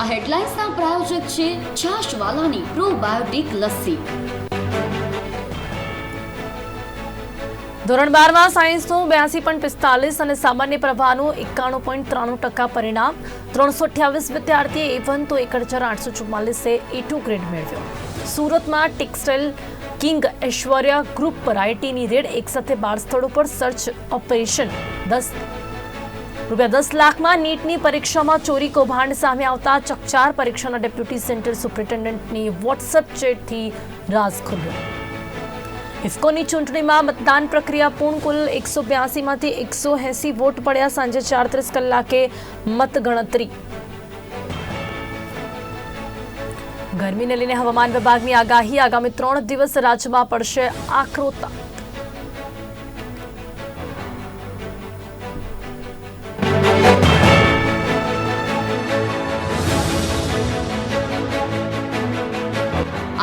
આ હેડલાઇન્સના પ્રાયોજક છે છાશવાલાની પ્રોબાયોટિક લસ્સી. ધોરણ બારમાં સાયન્સનું બ્યાસી પોઈન્ટ પિસ્તાલીસ અને સામાન્ય પ્રવાહનું એકાણું પોઈન્ટ ત્રાણું ટકા પરિણામ. ત્રણસો અઠ્યાવીસ વિદ્યાર્થીએ એ વન તો એક હજાર આઠસો ચુમ્માલીસે એ ટુ ગ્રેડ મેળવ્યો. સુરતમાં ટેક્સટાઇલ કિંગ ઐશ્વર્યા ગ્રુપ પર આઈટીની રેડ એક સાથે બાર સ્થળો પર સર્ચ ઓપરેશન દસ રૂપિયા દસ લાખમાં નીટની પરીક્ષામાં ચોરી કૌભાંડ સામે આવતા ચકચાર પરીક્ષાના ડેપ્યુટી સેન્ટર સુપ્રિન્ટેન્ડન્ટની વોટ્સએપ ચેટથી રાઝ ખુલ્યો. ઇફકોની ચૂંટણીમાં મતદાન પ્રક્રિયા પૂર્ણ, કુલ એકસો બ્યાસીમાંથી એકસો એંસી વોટ પડ્યા, સાંજે ચારત્રીસ કલાકે મતગણતરી. ગરમીને લઈને હવામાન વિભાગની આગાહી, આગામી ત્રણ દિવસ રાજ્યમાં પડશે આકરો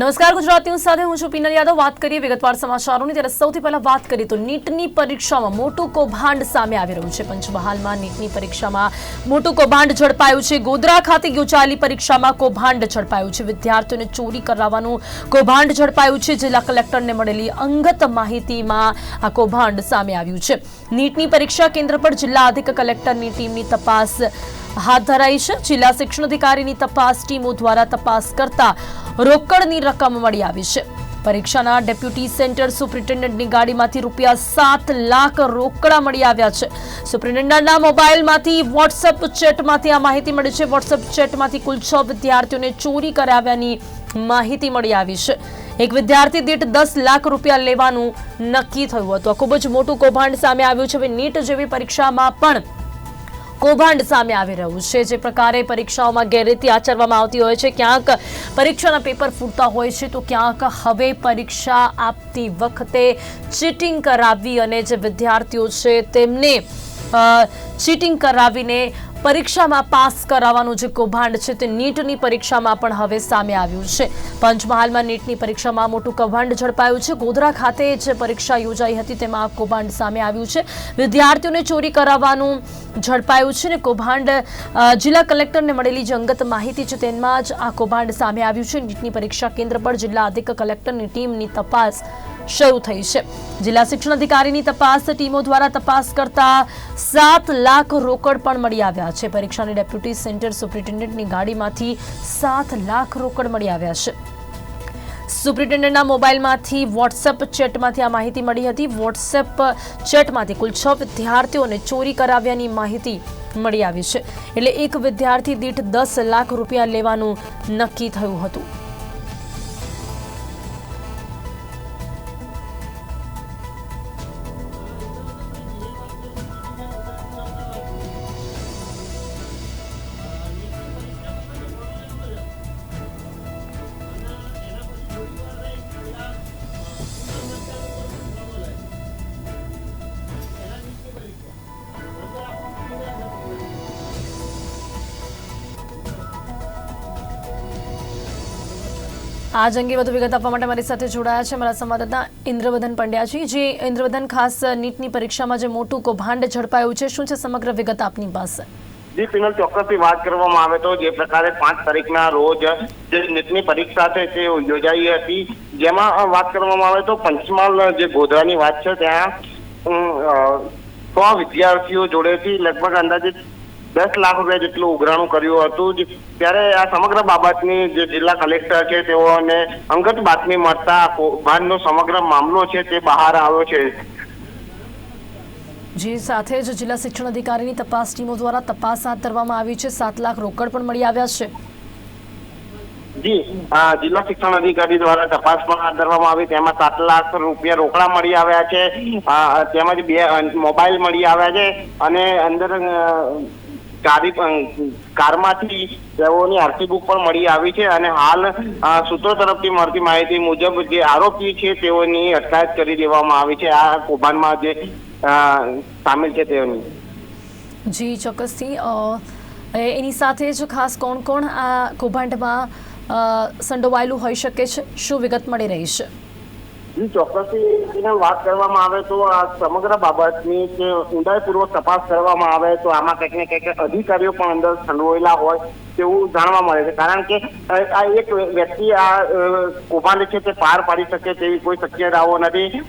નમસ્કાર, ગુજરાતી સાથે હું છું પીનલ યાદવ. વાત કરીએ વિગતવાર સમાચારોની, ત્યારે સૌથી પહેલા વાત કરીએ તો નીટની પરીક્ષામાં મોટું કૌભાંડ સામે આવી રહ્યું છે. પંચમહાલમાં નીટની પરીક્ષામાં મોટું કૌભાંડ ઝડપાયું છે. ગોધરા ખાતે યોજાયેલી પરીક્ષામાં કૌભાંડ ઝડપાયું છે. વિદ્યાર્થીઓને ચોરી કરાવવાનું કૌભાંડ ઝડપાયું છે. જિલ્લા કલેક્ટરને મળેલી અંગત માહિતીમાં આ કૌભાંડ સામે આવ્યું છે. નીટની પરીક્ષા કેન્દ્ર પર જિલ્લા અધિક કલેક્ટરની ટીમની તપાસ હાથ ધરાઈ છે. જિલ્લા શિક્ષણ અધિકારીની તપાસ ટીમો દ્વારા તપાસ કરતા રોકડની રકમ મળી આવી છે. પરીક્ષાના ડેપ્યુટી સેન્ટર સુપ્રિન્ટેન્ડન્ટની ગાડીમાંથી રૂપિયા સાત લાખ રોકડા મળી આવ્યા છે. સુપ્રિન્ટેન્ડન્ટના મોબાઈલમાંથી વોટ્સએપ ચેટમાંથી આ માહિતી મળી છે. વોટ્સએપ ચેટમાંથી કુલ છ વિદ્યાર્થીઓને ચોરી કરાવ્યાની માહિતી મળી આવી છે. એક વિદ્યાર્થી દીઠ દસ લાખ રૂપિયા લેવાનું નક્કી થયું હતું. ખૂબ જ મોટું કૌભાંડ સામે આવ્યું છે. હવે નીટ જેવી પરીક્ષામાં પણ કૌભાંડ સામે આવી રહ્યું છે. જે પ્રકારે પરીક્ષાઓમાં ગેરરીતિ આચરવામાં આવતી હોય છે. ક્યાંક પરીક્ષાના પેપર ફૂટતા હોય છે, તો ક્યાંક હવે પરીક્ષા આપતી વખતે ચીટિંગ કરાવવી અને જે વિદ્યાર્થીઓ છે, તેમને ચીટિંગ કરાવીને પરીક્ષામાં પાસ કરાવવાનું જે કૌભાંડ છે તે નીટની પરીક્ષામાં પણ હવે સામે આવ્યું છે. પંચમહાલમાં નીટની પરીક્ષામાં મોટું કૌભાંડ ઝડપાયું છે. ગોધરા ખાતે જે પરીક્ષા યોજાઈ હતી તેમાં આ કૌભાંડ સામે આવ્યું છે. વિદ્યાર્થીઓને ચોરી કરાવવાનું ઝડપાયું છે ને કૌભાંડ જિલ્લા કલેક્ટરને મળેલી જે અંગત માહિતી છે તેમાં જ આ કૌભાંડ સામે આવ્યું છે. નીટની પરીક્ષા કેન્દ્ર પર જિલ્લા અધિક કલેક્ટરની ટીમની તપાસ શરૂ થઈ છે. જિલ્લા શિક્ષણ અધિકારીની તપાસ ટીમો દ્વારા તપાસ કરતા સાત લાખ રોકડ પણ મળી આવ્યા છે. પરીક્ષાની ડેપ્યુટી સેન્ટર સુપ્રિન્ટેન્ડન્ટની ગાડીમાંથી સાત લાખ રોકડ મળી આવ્યા છે. સુપ્રિન્ટેન્ડન્ટના મોબાઈલમાંથી વોટ્સએપ ચેટમાંથી આ માહિતી મળી હતી. વોટ્સએપ ચેટમાંથી કુલ છ વિદ્યાર્થીઓને ચોરી કરાવ્યાની માહિતી મળી આવી છે. એટલે એક વિદ્યાર્થી દીઠ દસ લાખ રૂપિયા લેવાનું નક્કી થયું હતું. આજ અંગે વધુ વિગત આપવા માટે મારી સાથે જોડાયા છે મારા સંવાદદાતા ઇન્દ્રવદન પંડ્યાજી જે. ઇન્દ્રવદન, ખાસ નીટની પરીક્ષામાં જે મોટું કૌભાંડ ઝડપાયું છે, શું છે સમગ્ર વિગત આપની પાસે? જી પિનલ ચોક્કસથી વાત કરવામાં આવે તો જે પ્રકારે પાંચ તારીખના રોજ જે નીટની પરીક્ષા છે તે યોજાઈ હતી. જેમાં વાત કરવામાં આવે તો પંચમહાલ જે ગોધરાની વાત છે, ત્યાં સો વિદ્યાર્થીઓ જોડેથી લગભગ અંદાજે દસ લાખ રૂપિયા જેટલું ઉઘરાણું કર્યું હતું. ત્યારે આ સમગ્ર બાબતની જે જિલ્લા કલેક્ટર છે તેઓને અંગત બાતમી મળતા કૌભાંડનો સમગ્ર મામલો છે તે બહાર આવ્યો છે. જે સાથે જ જિલ્લા શિક્ષણ અધિકારીની તપાસ ટીમો દ્વારા તપાસ હાથ ધરવામાં આવી છે. સાત લાખ રોકડ પણ મળી આવ્યા છે. જી જિલ્લા શિક્ષણ અધિકારી દ્વારા તપાસ પણ હાથ ધરવામાં આવી. તેમાં સાત લાખ રૂપિયા રોકડા મળી આવ્યા છે. તેમજ બે મોબાઈલ મળી આવ્યા છે. અને અંદર કારમાંથી તેઓની આરસી બુક પણ મળી આવી છે અને હાલ સૂત્રો તરફથી મળતી માહિતી મુજબ જે આરોપી છે તેઓની અટકાયત કરી દેવામાં આવી છે. આ કૌભાંડમાં જે સામેલ છે તેઓની. જી, ચોક્કસથી એની સાથે જ ખાસ કોણ કોણ આ કૌભાંડમાં સંડોવાયેલું હોઈ શકે છે? શું વિગત મળી રહી છે? ચોક્કસથી એને વાત કરવામાં આવે તો આ સમગ્ર બાબતની જે ઊંડાઈપૂર્વક તપાસ કરવામાં આવે તો આમાં કંઈક ને કંઈક અધિકારીઓ પણ અંદર સંડોવાયેલા હોય તેવું જાણવા મળે છે. કારણ કે આ એક વ્યક્તિ આ કૌભાંડ છે તે પાર પાડી શકે તેવી કોઈ શક્યતાઓ નથી.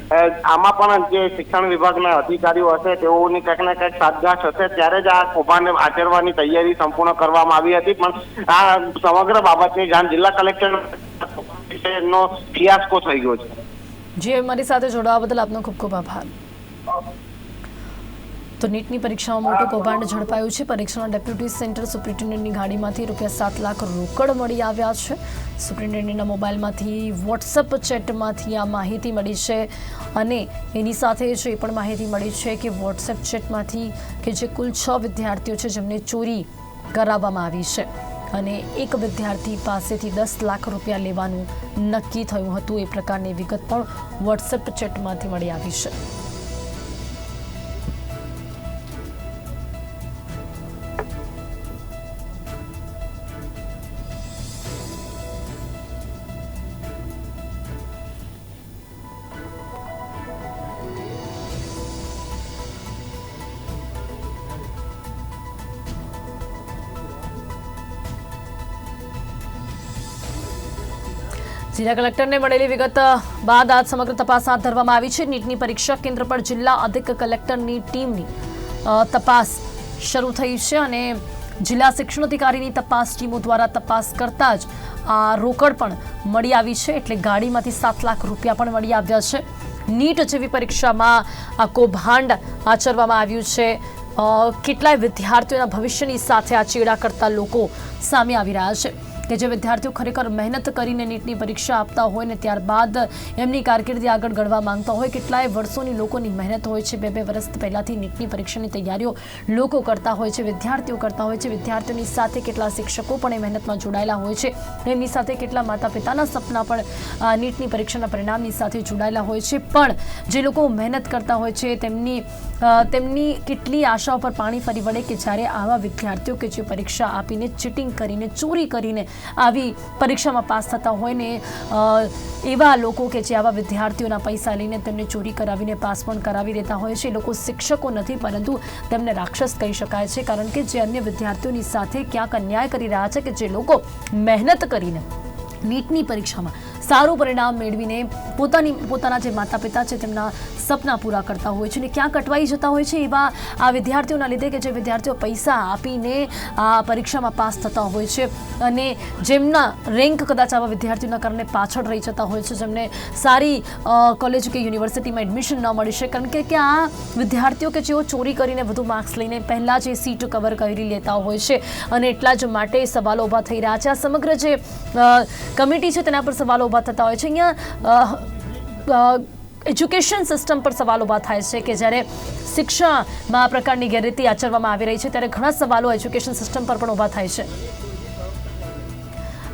આમાં પણ જે શિક્ષણ વિભાગના અધિકારીઓ હશે તેઓની કંઈક ને કંઈક સાતગાંઠ હશે. ત્યારે જ આ કૌભાંડ આચરવાની તૈયારી સંપૂર્ણ કરવામાં આવી હતી. પણ આ સમગ્ર બાબતની જાણ જિલ્લા કલેક્ટર નો ફિયાસ્કો થઈ ગયો છે. જે મારી સાથે જોડાવા બદલ આપનો ખૂબ ખૂબ આભાર. તો નીટની પરીક્ષામાં મોટું કૌભાંડ ઝડપાયું છે. પરીક્ષાના ડેપ્યુટી સેન્ટર સુપ્રિન્ટેન્ડન્ટની ગાડીમાંથી રૂપિયા સાત લાખ રોકડ મળી આવ્યા છે. સુપ્રિન્ટેન્ડન્ટના મોબાઈલમાંથી વોટ્સઅપ ચેટમાંથી આ માહિતી મળી છે અને એની સાથે જ એ પણ માહિતી મળી છે કે વોટ્સએપ ચેટમાંથી કે જે કુલ છ વિદ્યાર્થીઓ છે, જેમને ચોરી કરાવવામાં આવી છે. અને એક વિદ્યાર્થી પાસેથી દસ લાખ રૂપિયા લેવાનું નક્કી થયું હતું. એ પ્રકારની વિગત પણ વોટ્સએપ ચેટમાંથી મળી આવી છે. જિલ્લા કલેક્ટરને મળેલી વિગત બાદ આજ સમગ્ર તપાસ હાથ ધરવામાં આવી છે. નીટની પરીક્ષા કેન્દ્ર પર જિલ્લા અધિક કલેક્ટરની ટીમની તપાસ શરૂ થઈ છે અને જિલ્લા શિક્ષણ અધિકારીની તપાસ ટીમો દ્વારા તપાસ કરતા જ આ રોકડ પણ મળી આવી છે. એટલે ગાડીમાંથી સાત લાખ રૂપિયા પણ મળી આવ્યા છે. નીટ જેવી પરીક્ષામાં આ કૌભાંડ આચરવામાં આવ્યું છે. કેટલાય વિદ્યાર્થીઓના ભવિષ્યની સાથે આ ચેડા કરતા લોકો સામે આવી રહ્યા છે. કે જે વિદ્યાર્થીઓ ખરેખર મહેનત કરીને નીટની પરીક્ષા આપતા હોય ને ત્યારબાદ એમની કારકિર્દી આગળ ગળવા માંગતા હોય, કેટલાય વર્ષોની લોકોની મહેનત હોય છે. બે બે વર્ષ પહેલાંથી નીટની પરીક્ષાની તૈયારીઓ લોકો કરતા હોય છે, વિદ્યાર્થીઓ કરતા હોય છે. વિદ્યાર્થીઓની સાથે કેટલા શિક્ષકો પણ એ મહેનતમાં જોડાયેલા હોય છે. એમની સાથે કેટલા માતા પિતાના સપના પણ નીટની પરીક્ષાના પરિણામની સાથે જોડાયેલા હોય છે. પણ જે લોકો મહેનત કરતા હોય છે, તેમની તેમની કેટલી આશાઓ પર પાણી ફરી વળે કે જ્યારે આવા વિદ્યાર્થીઓ કે જે પરીક્ષા આપીને ચીટિંગ કરીને, ચોરી કરીને આવી પરીક્ષામાં પાસ થતા હોય ને એવા લોકો કે જે આવા વિદ્યાર્થીઓના પૈસા લઈને તેમને ચોરી કરાવીને પાસ પણ કરાવી દેતા હોય છે. એ લોકો શિક્ષકો નથી, પરંતુ તેમને રાક્ષસ કહી શકાય છે, કારણ કે જે અન્ય વિદ્યાર્થીઓની સાથે ક્યાંક અન્યાય કરી રહ્યા છે કે જે લોકો મહેનત કરીને નીટની પરીક્ષામાં સારું પરિણામ મેળવીને પોતાની, પોતાના જે માતા પિતા છે તેમના સપના પૂરા કરતા હોય છે અને ક્યાં કટવાઈ જતા હોય છે એવા આ વિદ્યાર્થીઓના લીધે કે જે વિદ્યાર્થીઓ પૈસા આપીને આ પરીક્ષામાં પાસ થતા હોય છે અને જેમના રેન્ક કદાચ આવા વિદ્યાર્થીઓના કારણે પાછળ રહી જતા હોય છે, જેમને સારી કોલેજ કે યુનિવર્સિટીમાં એડમિશન ન મળી શકે. કારણ કે કે આ વિદ્યાર્થીઓ કે જેઓ ચોરી કરીને વધુ માર્ક્સ લઈને પહેલાં જે સીટ કવર કરી લેતા હોય છે અને એટલા જ માટે સવાલો ઊભા થઈ રહ્યા છે. આ સમગ્ર જે કમિટી છે તેના પર સવાલો ઊભા થતા હોય છે. અહીંયા એજ્યુકેશન સિસ્ટમ પર સવાલ ઊભા થાય છે કે જ્યારે શિક્ષણમાં આ પ્રકારની ગેરરીતિ આચરવામાં આવી રહી છે, ત્યારે ઘણા સવાલો એજ્યુકેશન સિસ્ટમ પર પણ ઊભા થાય છે.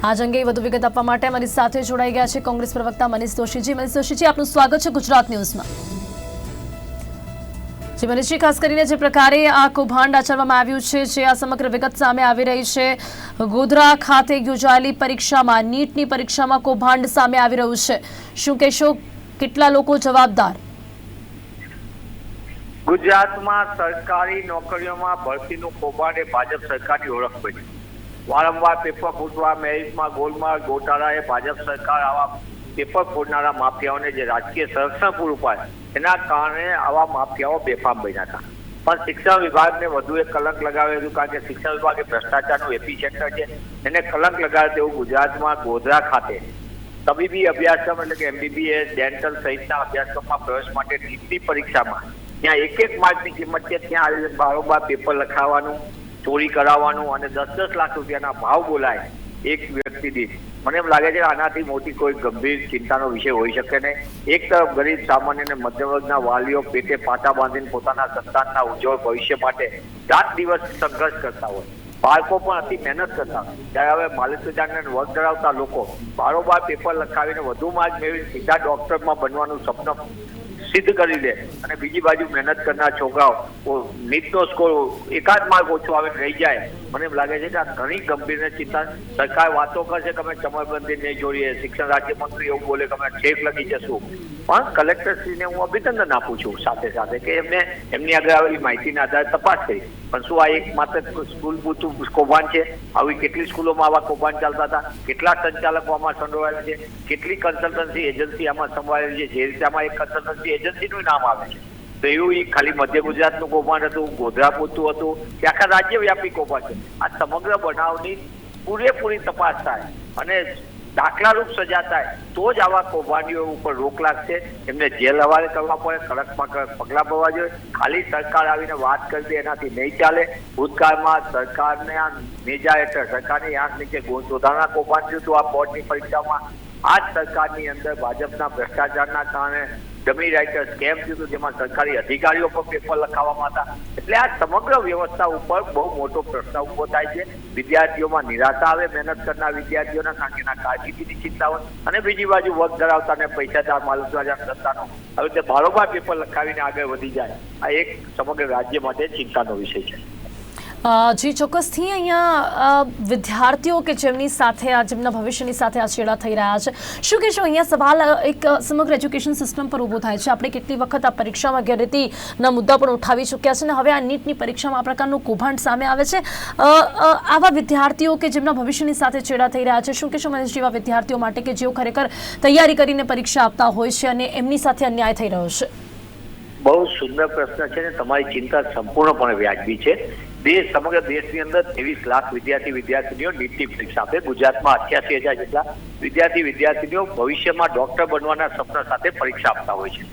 આજ અંગે વધુ વિગત આપવા માટે અમારી સાથે જોડાઈ ગયા છે કોંગ્રેસ પ્રવક્તા મનીષ દોશીજી. મનીષ દોશીજી, આપનું સ્વાગત છે ગુજરાત ન્યૂઝમાં. જી, મનીષજી, ખાસ કરીને જે પ્રકારે આ કૌભાંડ આચરવામાં આવ્યું છે, જે આ સમગ્ર વિગત સામે આવી રહી છે, ગોધરા ખાતે યોજાયેલી પરીક્ષામાં, નીટની પરીક્ષામાં કૌભાંડ સામે આવી રહ્યું છે. શું કહેશો, કેટલા લોકો જવાબદાર? ગુજરાતમાં સરકારી નોકરીઓમાં ભરતીનું કૌભાંડ એ ભાજપ સરકારની ઓળખ બની. વારંવાર પેપર ફૂટવા મેરિટમાં ગોલમાલ ગોટાળા ભાજપ સરકાર આવા પેપર ફોડનારા માફિયાઓને જે રાજકીય સંરક્ષણ પૂરું પાડે એના કારણે આવા માફિયાઓ બેફામ બન્યા હતા. પણ શિક્ષણ વિભાગને વધુ એક કલંક લગાવ્યું હતું, કારણ કે શિક્ષણ વિભાગ એ ભ્રષ્ટાચારનું એપિસેન્ટર છે, એને કલંક લગાવે તેવું ગુજરાતમાં ગોધરા ખાતે તબીબી અભ્યાસક્રમ એટલે કે એમબીબીએસ ડેન્ટલ સહિતના અભ્યાસક્રમમાં પ્રવેશ માટે નીટની પરીક્ષામાં. ત્યાં એક એક માર્કની કિંમત છે, ત્યાં બારોબાર પેપર લખાવવાનું, ચોરી કરાવવાનું અને દસ દસ લાખ રૂપિયાના ભાવ બોલાય એક વ્યક્તિ દીઠ. મને એમ લાગે છે આનાથી મોટી કોઈ ગંભીર ચિંતાનો વિષય હોઈ શકે નહીં. એક તરફ ગરીબ, સામાન્ય અને મધ્યમ વાલીઓ પેટે પાટા બાંધીને પોતાના સંતાનના ઉજ્જવળ ભવિષ્ય માટે રાત દિવસ સંઘર્ષ કરતા હોય. બાળકો પણ અતિ મહેનત કરતા ત્યારે હવે માલિક સુધારને વર્ગ ધરાવતા લોકો બારોબાર પેપર લખાવીને વધુ માર્ક મેળવી સીધા ડોક્ટરમાં બનવાનું સપનું સિદ્ધ કરી લે. અને બીજી બાજુ મહેનત કરનાર છોકરાઓ નીટનો સ્કોર એકાદ માર્ક ઓછો આવે રહી જાય. મને એમ લાગે છે કે આ ઘણી ગંભીર ચિંતા સરકાર વાતો કરશે કે અમે ચમરબંધી નહીં જોડીએ, શિક્ષણ રાજ્યમંત્રી એવું બોલે કે અમે ઠેક લગી જશું. પણ કલેક્ટરશ્રીને હું અભિનંદન આપું છું સાથે સાથે કે એમને એમની આગળ આવેલી માહિતીના આધારે તપાસ કરી. પણ શું આ એક માત્ર સ્કૂલ પૂરતું કૌભાંડ છે? આવી કેટલી સ્કૂલોમાં આવા કૌભાંડ ચાલતા હતા? કેટલા સંચાલકો આમાં સંડોવાયેલા છે? કેટલી કન્સલ્ટન્સી એજન્સી આમાં સંભાળેલી છે? જે રીતે આમાં એક કન્સલ્ટન્સી એજન્સીનું નામ આવે છે. તો એવું એ ખાલી મધ્ય ગુજરાતનું કૌભાંડ હતું, ગોધરા પૂરતું હતું, કે આખા રાજ્યવ્યાપી કૌભાંડ છે. આ સમગ્ર બનાવની પૂરેપૂરી તપાસ થાય. અને દાખલારૂપ સજા થાય, તો જ આવા કૌભાંડીઓ ઉપર રોક લાગશે. એમને જેલ હવાલે કરવા પડે કડકમાં કડક પગલાં ભરવા જોઈએ. ખાલી સરકાર આવીને વાત કરી દે એનાથી નહીં ચાલે. ભૂતકાળમાં સરકારને આ નેજા હેઠળ, સરકારની આંખ નીચે ગુણ કૌભાંડીઓ, તો આ બોર્ડની પરીક્ષામાં આ જ સરકારની અંદર ભાજપના ભ્રષ્ટાચારના કારણે ડમી રાઇટર કેમ્પ થયું જેમાં સરકારી અધિકારીઓ પર પેપર લખાવવામાં હતા. એટલે આ સમગ્ર વ્યવસ્થા ઉપર બહુ મોટો પ્રશ્ન ઊભો થાય છે. વિદ્યાર્થીઓમાં નિરાશા આવે, મહેનત કરનાર વિદ્યાર્થીઓના કારણ કાળજીની ચિંતા હોય. અને બીજી બાજુ વર્ગ ધરાવતા અને પૈસાદાર માલિક ધંધાનો હવે તે બારોબાર પેપર લખાવીને આગળ વધી જાય. આ એક સમગ્ર રાજ્ય માટે ચિંતાનો વિષય છે. જી, ચોક્કસથી અહીંયા વિદ્યાર્થીઓ કે જેમની સાથે આ, જેમના ભવિષ્યની સાથે આ છેડા થઈ રહ્યા છે, શું કહેશો? અહીંયા સવાલ એક સમગ્ર એજ્યુકેશન સિસ્ટમ પર ઊભો થાય છે. આપણે કેટલી વખત આ પરીક્ષામાં ગેરરીતિના મુદ્દા પણ ઉઠાવી ચૂક્યા છે અને હવે આ નીટની પરીક્ષામાં આ પ્રકારનું કૌભાંડ સામે આવે છે. આવા વિદ્યાર્થીઓ કે જેમના ભવિષ્યની સાથે છેડા થઈ રહ્યા છે, શું કહેશો મનીષ જેવા વિદ્યાર્થીઓ માટે કે જેઓ ખરેખર તૈયારી કરીને પરીક્ષા આપતા હોય છે અને એમની સાથે અન્યાય થઈ રહ્યો છે? બહુ સુંદર પ્રશ્ન છે ને, તમારી ચિંતા સંપૂર્ણપણે વ્યાજબી છે. દેશ, સમગ્ર દેશની અંદર ત્રેવીસ લાખ વિદ્યાર્થી, વિદ્યાર્થીનીઓ નીટની પરીક્ષા આપે. ગુજરાતમાં અઠ્યાસી હજાર જેટલા વિદ્યાર્થી, વિદ્યાર્થીનીઓ ભવિષ્યમાં ડોક્ટર બનવાના સપના સાથે પરીક્ષા આપતા હોય છે.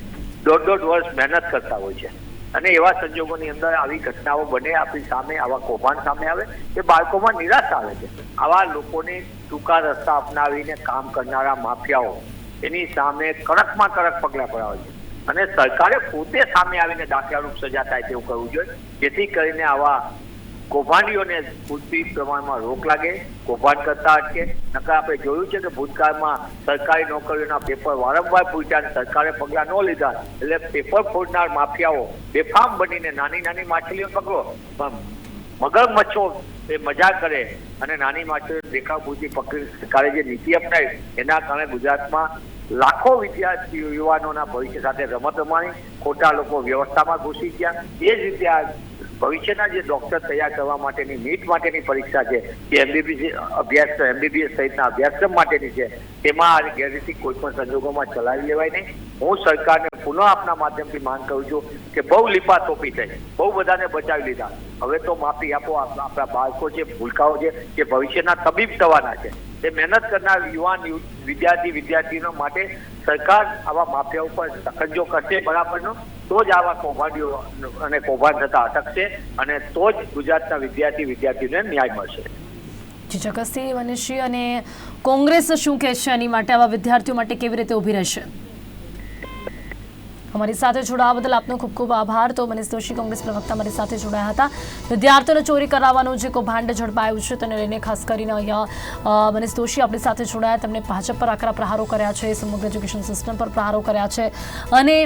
દોઢ દોઢ વર્ષ મહેનત કરતા હોય છે. અને એવા સંજોગોની અંદર આવી ઘટનાઓ બને, આપણી સામે આવા કૌભાંડ સામે આવે એ બાળકોમાં નિરાશ આવે છે. આવા લોકોને ટૂંકા રસ્તા અપનાવીને કામ કરનારા માફિયાઓ એની સામે કડકમાં કડક પગલાં ભરાવે છે. અને સરકારે પોતે સામે આવીને દાખલારૂપ સજા થાય તેવું કરવું જોઈએ. જેથી કરીને આવા કૌભાંડીઓને પૂરતી પ્રમાણમાં રોક લાગે, કૌભાંડ કરતા અટકે. નકર આપણે જોયું છે કે ભૂતકાળમાં સરકારી નોકરીઓના પેપર વારંવાર પૂછ્યા સરકારે પગલાં ન લીધા એટલે પેપર ફોડનાર માફિયાઓ બેફામ બનીને નાની નાની માછલીઓ પકડો. પણ મગરમચ્છો એ મજા કરે અને નાની માછલીઓ દેખાવ પૂરતી પકડી સરકારે જે નીતિ અપનાવી, એના કારણે ગુજરાતમાં લાખો વિદ્યાર્થીઓ યુવાનોના ભવિષ્ય સાથે રમત રમાણી ખોટા લોકો વ્યવસ્થામાં ઘૂસી ગયા. એ જ રીતે આ ભવિષ્યના જે ડોક્ટર તૈયાર કરવા માટેની નીટ માટેની પરીક્ષા છે, જે એમબીબીએસ અભ્યાસ એમબીબીએસ સહિતના અભ્યાસક્રમ માટેની છે, તેમાં આ ગેરરીતિ કોઈ પણ સંજોગોમાં ચલાવી લેવાય નહીં. હું સરકારને પુનઃ આપના માધ્યમથી માંગ કરું છું કે બહુ લીપાતોપી થઈ. બહુ બધાને બચાવી લીધા. હવે તો માફી આપો આપ- આપણા બાળકો છે, ભૂલકાઓ છે, જે ભવિષ્યના તબીબ થવાના છે. તે મહેનત કરનાર યુવાન વિદ્યાર્થી, વિદ્યાર્થીઓ માટે સરકાર આવા માફિયા ઉપર સકંજો કરશે બરાબરનો તો જ આવા કૌભાંડીઓ અને કૌભાંડ થતા અટકશે અને તો જ ગુજરાતના વિદ્યાર્થી, વિદ્યાર્થીઓને ન્યાય મળશે. જગતસિંહ મનીષજી અને કોંગ્રેસ શું કહેશે? એની માટે આવા વિદ્યાર્થીઓ માટે કેવી રીતે ઊભી રહેશે? અમારી સાથે જોડાવા બદલ આપનો ખૂબ ખૂબ આભાર. તો મનીષ દોશી, કોંગ્રેસ પ્રવક્તા મારી સાથે જોડાયા હતા. વિદ્યાર્થીઓને ચોરી કરાવવાનું જે કૌભાંડ ઝડપાયું છે તેને લઈને ખાસ કરીને અહીંયા મનીષ દોશી આપણી સાથે જોડાયા. તેમણે ભાજપ પર આકરા પ્રહારો કર્યા છે, સમગ્ર એજ્યુકેશન સિસ્ટમ પર પ્રહારો કર્યા છે. અને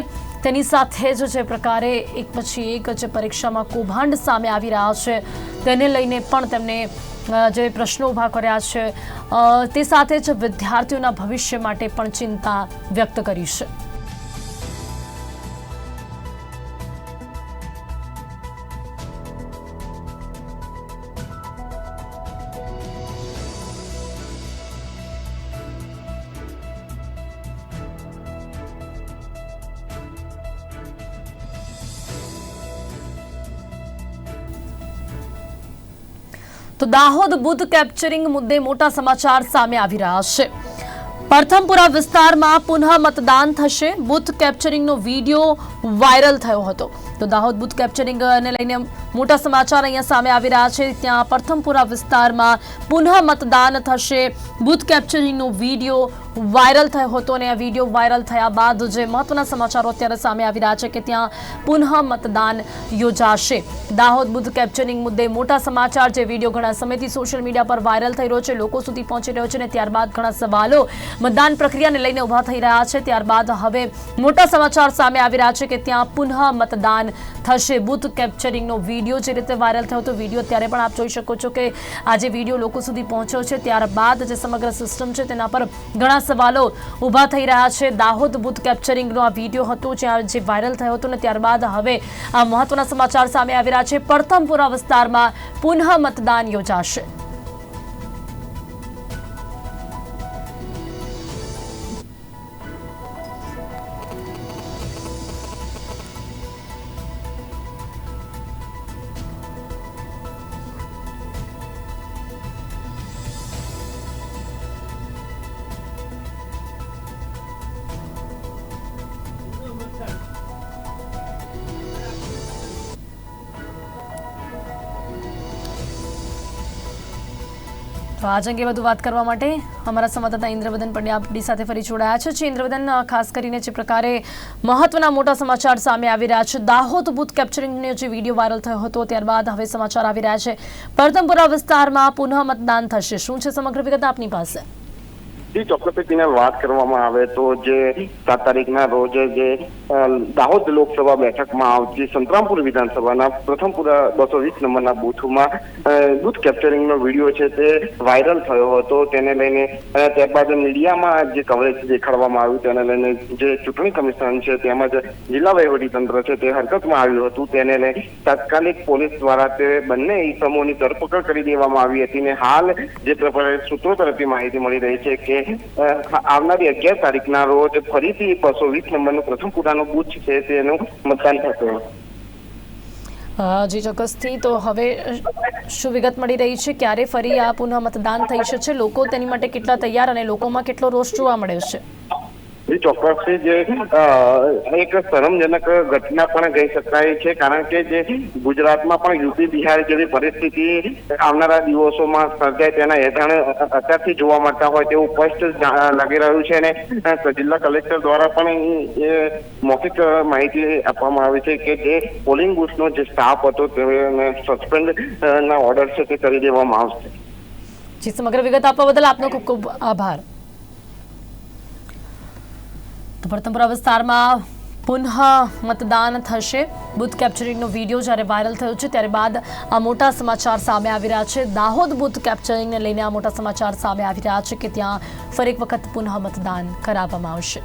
તેની સાથે જ જે પ્રકારે એક પછી એક જે પરીક્ષામાં કૌભાંડ સામે આવી રહ્યા છે, તેને લઈને પણ તેમને જે પ્રશ્નો ઊભા કર્યા છે તે સાથે જ વિદ્યાર્થીઓના ભવિષ્ય માટે પણ ચિંતા વ્યક્ત કરી છે. તો દાહોદ બુથ કેપ્ચરિંગ મુદ્દે મોટા સમાચાર સામે આવી રહ્યા છે. પ્રથમપુરા વિસ્તારમાં પુનઃ મતદાન થશે. બુથ કેપ્ચરિંગનો વીડિયો વાયરલ થયો હતો. તો દાહોદ બુથ કેપ્ચરિંગ ને લઈને મોટા સમાચાર અહીંયા સામે આવી રહ્યા છે. ત્યાં પ્રથમપુરા વિસ્તારમાં પુનઃ મતદાન થશે. બુથ કેપ્ચરિંગનો વીડિયો વાયરલ થયો હતો અને આ વીડિયો વાયરલ થયા બાદ જે મહત્વના સમાચારો અત્યારે સામે આવી રહ્યા છે કે ત્યાં પુનઃ મતદાન યોજાશે. દાહોદ બુથ કેપ્ચરિંગ મુદ્દે મોટા સમાચાર જે વીડિયો ઘણા સમયથી સોશિયલ મીડિયા પર વાયરલ થઈ રહ્યો છે. લોકો સુધી પહોંચી રહ્યો છે અને ત્યારબાદ ઘણા સવાલો મતદાન પ્રક્રિયાને લઈને ઊભા થઈ રહ્યા છે. ત્યારબાદ હવે મોટા સમાચાર સામે આવી રહ્યા છે કે ત્યાં પુનઃ મતદાન થશે. બુથ કેપ્ચરિંગનો વીડિયો જે રીતે વાયરલ થયો હતો, વીડિયો ત્યારે પણ આપ જોઈ શકો છો કે આ જે વીડિયો લોકો સુધી પહોંચ્યો છે, ત્યારબાદ જે સમગ્ર સિસ્ટમ છે, તેના પર ઘણા સવાલો ઊભા થઈ રહ્યા છે. દાહોદ બૂથ કેપ્ચરિંગનો આ વીડિયો હતો, જ્યાં જે વાયરલ થયો હતો ને ત્યારબાદ હવે આ મહત્વના સમાચાર સામે આવી રહ્યા છે. પ્રથમપુરા વિસ્તારમાં પુનઃ મતદાન યોજાશે. તો આજ અંગે વધુ વાત કરવા માટે અમારા સંવાદદાતા ઇન્દ્રવદન પંડ્યા આપણી સાથે ફરી જોડાયા છે. ઇન્દ્રવદન ખાસ કરીને જે પ્રકારે મહત્વના મોટા સમાચાર સામે આવી રહ્યા છે. દાહોદ બૂથ કેપ્ચરિંગનો જે વીડિયો વાયરલ થયો હતો, ત્યારબાદ હવે સમાચાર આવી રહ્યા છે. પરતમપુરા વિસ્તારમાં પુનઃ મતદાન થશે. શું છે સમગ્ર વિગત આપની પાસે? જી ચોક્કસ વાત કરવામાં આવે તો જે સાત તારીખના રોજ જે દાહોદ લોકસભા બેઠકમાં આવતી સંતરામપુર વિધાનસભાના પ્રથમપુરા બસો વીસ નંબરના બૂથમાં બૂથ કેપ્ચરિંગનો વીડિયો છે તે વાયરલ થયો હતો. તેને લઈને ત્યારબાદ મીડિયામાં જે કવરેજ દેખાડવામાં આવ્યું તેને લઈને જે ચૂંટણી કમિશન છે તેમજ જિલ્લા તંત્ર છે તે હરકતમાં આવ્યું હતું. તેને લઈને તાત્કાલિક પોલીસ દ્વારા તે બંને ઇસમોની ધરપકડ કરી દેવામાં આવી હતી ને હાલ જે પ્રમાણે સૂત્રો તરફથી માહિતી મળી રહી છે કે અ, આવનારી અગિયાર તારીખના રોજ ફરીથી બસો વીસ નંબરનું પ્રથમ પુરાનું બુથ છે તેનું મતદાન થશે. જી ચોક્કસથી. તો હવે શું વિગત મળી રહી છે? ક્યારે ફરી આ પુનઃ મતદાન થઈ છે? લોકો તેની માટે કેટલા તૈયાર અને લોકોમાં કેટલો રોષ જોવા મળે છે? એ ચોક્કસ જે એક શરમજનક ઘટના પણ કહી શકાય છે. કારણ કે જે ગુજરાતમાં પણ યુપી, બિહાર જેવી પરિસ્થિતિ આવનારા દિવસોમાં સર્જાય તેના એધાણ અત્યારથી જોવા મળતા હોય તેવું સ્પષ્ટ લાગી રહ્યું છે અને જિલ્લા કલેક્ટર દ્વારા પણ મૌખિક માહિતી આપવામાં આવી છે કે જે પોલિંગ બુથનો જે સ્ટાફ હતો તેને સસ્પેન્ડ ના ઓર્ડર છે તે કરી દેવામાં આવશે. જી, સમગ્ર વિગત આપવા બદલ આપનો ખૂબ ખૂબ આભાર. તો વિસ્તારમાં પુનઃ મતદાન થશે. બુથ કેપ્ચરિંગનો વીડિયો જ્યારે વાયરલ થયો છે, ત્યારે બાદ આ મોટા સમાચાર સામે આવી રહ્યા છે. દાહોદ બુથ કેપ્ચરિંગને લઈને આ મોટા સમાચાર સામે આવી રહ્યા છે કે ત્યાં ફરી એક વખત પુનઃ મતદાન કરાવવામાં આવશે.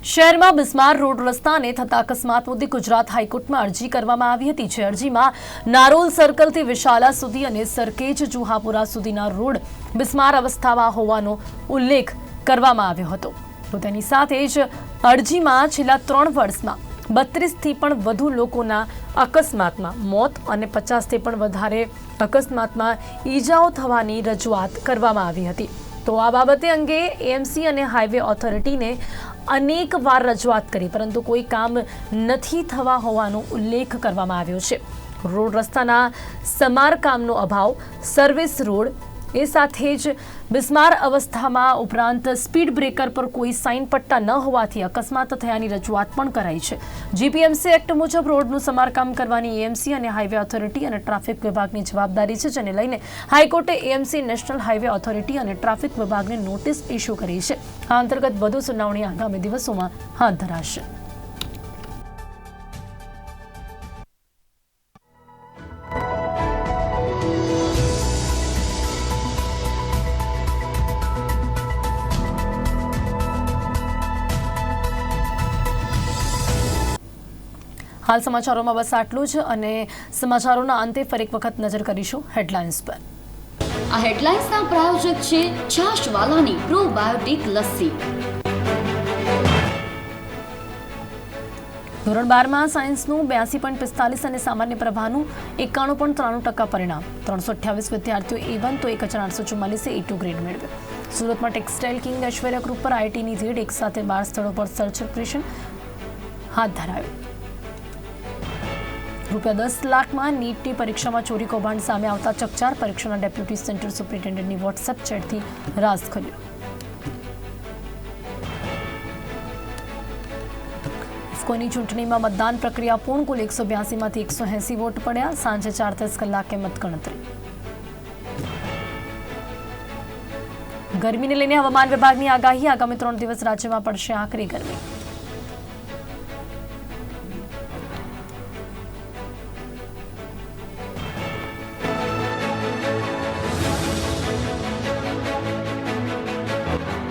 શહેરમાં બિસ્માર રોડ રસ્તાને થતા અકસ્માત મુદ્દે ગુજરાત હાઈકોર્ટમાં અરજી કરવામાં આવી હતી, જે અરજીમાં નારોલ સર્કલથી વિશાલા સુધી અને સરકેજ જુહાપુરા સુધીના રોડ બિસ્માર અવસ્થામાં હોવાનો ઉલ્લેખ કરવામાં આવ્યો હતો. તો તેની સાથે જ અરજીમાં છેલ્લા ત્રણ વર્ષમાં બત્રીસથી પણ વધુ લોકોના અકસ્માતમાં મોત અને પચાસથી પણ વધારે અકસ્માતમાં ઈજાઓ થવાની રજૂઆત કરવામાં આવી હતી. તો આ બાબતે અંગે એએમસી અને હાઈવે ઓથોરિટીને અનેક વાર રજૂઆત કરી, પરંતુ કોઈ કામ નથી થવા હોવાનો ઉલ્લેખ કરવામાં આવ્યો છે. રોડ રસ્તાના સમારકામનો અભાવ સર્વિસ રોડ એ સાથે જ બિસ્માર અવસ્થામાં ઉપરાંત સ્પીડ બ્રેકર પર કોઈ સાઇન પટ્ટા ન હોવાથી અકસ્માત થયાની રજૂઆત પણ કરાઈ છે. જીપીએમસી એક્ટ મુજબ રોડનું સમારકામ કરવાની એએમસી અને હાઈવે ઓથોરિટી અને ટ્રાફિક વિભાગની જવાબદારી છે, જેને લઈને હાઈકોર્ટે એએમસી, નેશનલ હાઈવે ઓથોરિટી અને ટ્રાફિક વિભાગને નોટિસ ઇસ્યુ કરી છે. આ અંતર્ગત વધુ સુનાવણી આગામી દિવસોમાં હાથ ધરાશે. હાલ સમાચારોમાં બસ આટલું જ અને સમાચારોના અંતે ફરી એક વખત નજર કરીશું હેડલાઇન્સ પર. આ હેડલાઇન્સના પ્રાયોજક છે છાશવાલાની પ્રોબાયોટિક લસ્સી. ધોરણ બારમાં સાયન્સનું બ્યાસી પોઈન્ટ પિસ્તાલીસ અને સામાન્ય પ્રવાહનું એકાણું પોઈન્ટ ત્રાણું ટકા પરિણામ. ત્રણસો અઠ્યાવીસ વિદ્યાર્થીઓ એ વન તો એક હજાર આઠસો ચુમ્માલીસે એ ટુ ગ્રેડ મેળવ્યો. સુરતમાં ટેક્સટાઇલ કિંગ ઐશ્વર્યા ગ્રુપ પર આઈટીની રેડ એક સાથે બાર સ્થળો પર સર્ચ ઓપરેશન હાથ ધરાયું. રૂપિયા દસ લાખમાં નીટની પરીક્ષામાં ચોરી કૌભાંડ સામે આવતા ચકચાર પરીક્ષાના ડેપ્યુટી સેન્ટર સુપ્રિન્ટેન્ડન્ટની વોટ્સએપ ચેટથી રાસ ખોલ્યો ઇફકોની ચૂંટણીમાં મતદાન પ્રક્રિયા પૂર્ણ, કુલ એકસો બ્યાસીમાંથી એકસો એંસી વોટ પડ્યા. સાંજે ચાર દસ કલાકે મતગણતરી. ગરમીને લઈને હવામાન વિભાગની આગાહી. આગામી ત્રણ દિવસ રાજ્યમાં પડશે આકરી ગરમી.